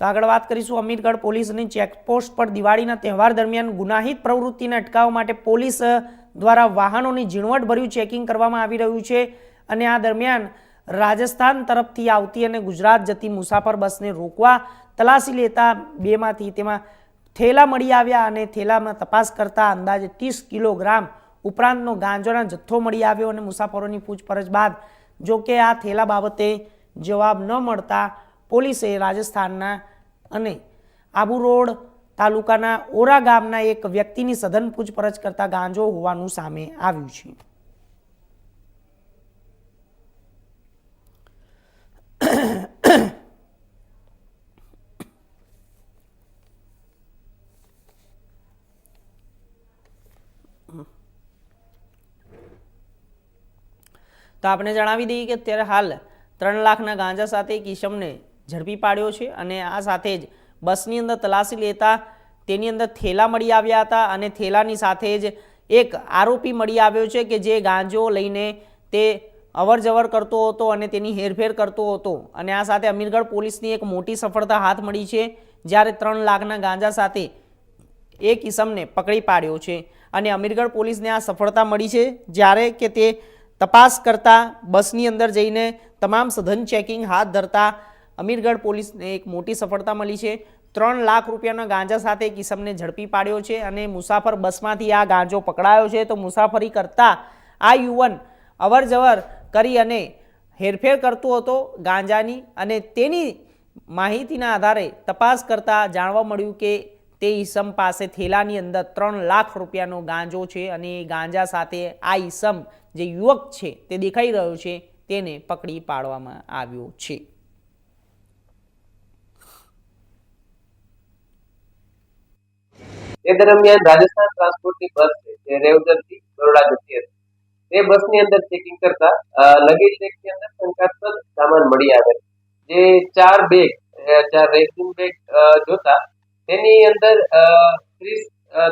તો આગળ વાત કરીશું અમીરગઢ પોલીસની ચેકપોસ્ટ પર દિવાળીના તહેવાર દરમિયાન ગુનાહિત પ્રવૃત્તિને અટકાવવા માટે પોલીસ દ્વારા વાહનોની ઝીણવટભર્યું ચેકિંગ કરવામાં આવી રહ્યું છે અને આ દરમિયાન રાજસ્થાન તરફથી આવતી અને ગુજરાત જતી મુસાફર બસને રોકવા તલાશી લેતા બેમાંથી તેમાં થેલા મળી આવ્યા અને થેલામાં તપાસ કરતા અંદાજે ત્રીસ કિલોગ્રામ ઉપરાંતનો ગાંજોના જથ્થો મળી આવ્યો અને મુસાફરોની પૂછપરછ બાદ જો કે આ થેલા બાબતે જવાબ ન મળતા પોલીસે રાજસ્થાનના અને આબુ રોડ તાલુકાના ઓરા ગામના એક વ્યક્તિની સઘન પૂછપરછ કરતા ગાંજો હોવાનું સામે આવ્યું છે. તો આપણે જણાવી દઈએ કે અત્યારે હાલ ત્રણ લાખના ગાંજા સાથે એક ઈસમને ઝડપી પાડ્યો છે અને આ સાથે જ બસની અંદર તલાશી લેતા તેની અંદર થેલા મળી આવ્યા હતા અને થેલાની સાથે જ એક આરોપી મળી આવ્યો છે કે જે ગાંજો લઈને તે અવરજવર કરતો હતો અને તેની હેરફેર કરતો હતો. અને આ સાથે અમીરગઢ પોલીસની એક મોટી સફળતા હાથ મળી છે, જ્યારે ત્રણ લાખના ગાંજા સાથે એક ઇસમને પકડી પાડ્યો છે. અને અમીરગઢ પોલીસને આ સફળતા મળી છે, જ્યારે કે તે તપાસ કરતા બસની અંદર જઈને તમામ સઘન ચેકિંગ હાથ ધરતા અમીરગઢ પોલીસને એક મોટી સફળતા મળી છે. ત્રણ લાખ રૂપિયાના ગાંજા સાથે કિસમને ઝડપી પાડ્યો છે અને મુસાફર બસમાંથી આ ગાંજો પકડાયો છે. તો મુસાફરી કરતા આ યુવન અવર જવર કરી અને હેરફેર કરતો હતો ગાંજાની અને તેની માહિતીના આધારે તપાસ કરતા જાણવા મળ્યું કે તે ઈસમ પાસે થેલાની અંદર ત્રણ લાખ રૂપિયાનો ગાંજો છે અને ગાંજા સાથે આ ઈસમ જે યુવક છે તે દેખાઈ રહ્યો છે તેને પકડી પાડવામાં આવ્યો છે. તે દરમિયાન રાજસ્થાન ટ્રાન્સપોર્ટની બસ છે, જે રેવદરથી બરોડા જતી હતી. તે બસની અંદર ચેકિંગ કરતા લગેજ રેકની અંદર શંકાસ્પદ સામાન મળી આવે. જે ચાર બેગ ચાર રેસિંગ બેગ જોતા, તેની અંદર ત્રીસ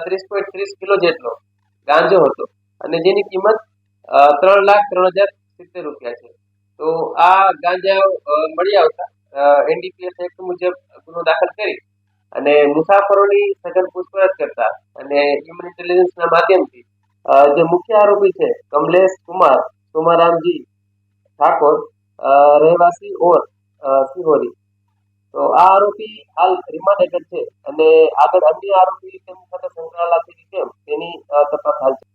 ત્રીસ પોઈન્ટ ત્રીસ કિલો જેટલો ગાંજો હતો અને જેની કિંમત ત્રણ લાખ ત્રણ હજાર સિત્તેર રૂપિયા છે. તો આ ગાંજા મળી આવતા એનડીપીએસ એક્ટ મુજબ ગુનો દાખલ કરી અને મુસાફરોની સઘન પૂછપરછ કરતા અને હ્યુમન ઇન્ટેલિજન્સના માધ્યમથી જે મુખ્ય આરોપી છે, કમલેશ કુમાર, સોમારામજી ઠાકોર રહેવાસી ઓર સિહોરી. તો આ આરોપી હાલ રિમાન્ડ હેઠળ છે અને આગળ અન્ય આરોપી તેમની સાથે સંકળાયેલા છે તેની તપાસ હાલ છે.